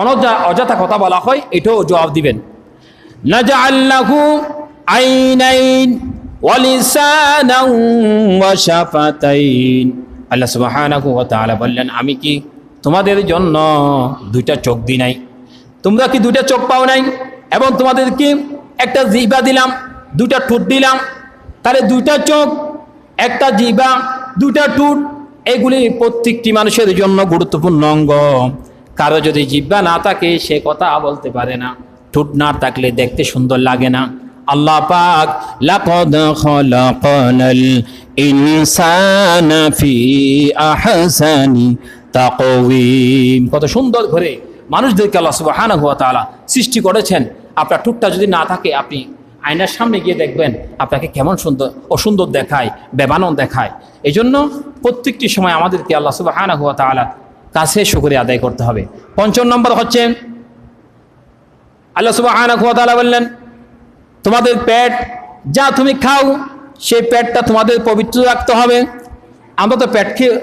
অনজা, অযথা কথা বলা হয়, এটাও জবাব দিবেন। আইনাইন শাফাতাইন। আল্লাহ তাআলা বললেন, আমি কি তোমাদের জন্য দুইটা চোখ দি নাই? তোমরা কি দুইটা চোখ পাও নাই? এবং তোমাদের কি একটা জিহ্বা দিলাম, দুইটা ঠোঁট দিলাম? তাহলে দুইটা চোখ, একটা জিহ্বা, দুইটা ঠোঁট, এগুলি প্রত্যেকটি মানুষের জন্য গুরুত্বপূর্ণ অঙ্গ। কারও যদি জিহ্বা না থাকে, সে কথা বলতে পারে না। ঠোঁট না থাকলে দেখতে সুন্দর লাগে না। আল্লাহ পাক, লাকদ খলাকনাল ইনসানা ফি আহসানি তাকওয়িম কত সুন্দর করে মানুষদেরকে আল্লাহ সুবহানাহু ওয়া তাআলা সৃষ্টি করেছেন। আপনার ঠোঁটটা যদি না থাকে, আপনি আয়নার সামনে গিয়ে দেখবেন আপনাকে কেমন সুন্দর, অসুন্দর দেখায় বেবানন দেখায়। এই জন্য প্রত্যেকটি সময় আমাদেরকে আল্লাহ সুবহানাহু ওয়া তাআলা কাছে শুকরিয়া আদায় করতে হবে। পঞ্চম নম্বর হচ্ছে, আল্লাহ সুবাহ বললেন, তোমাদের পেট যা তুমি খাও, সেই পেটটা তোমাদের পবিত্র রাখতে হবে। আমরা তো পেট খেয়ে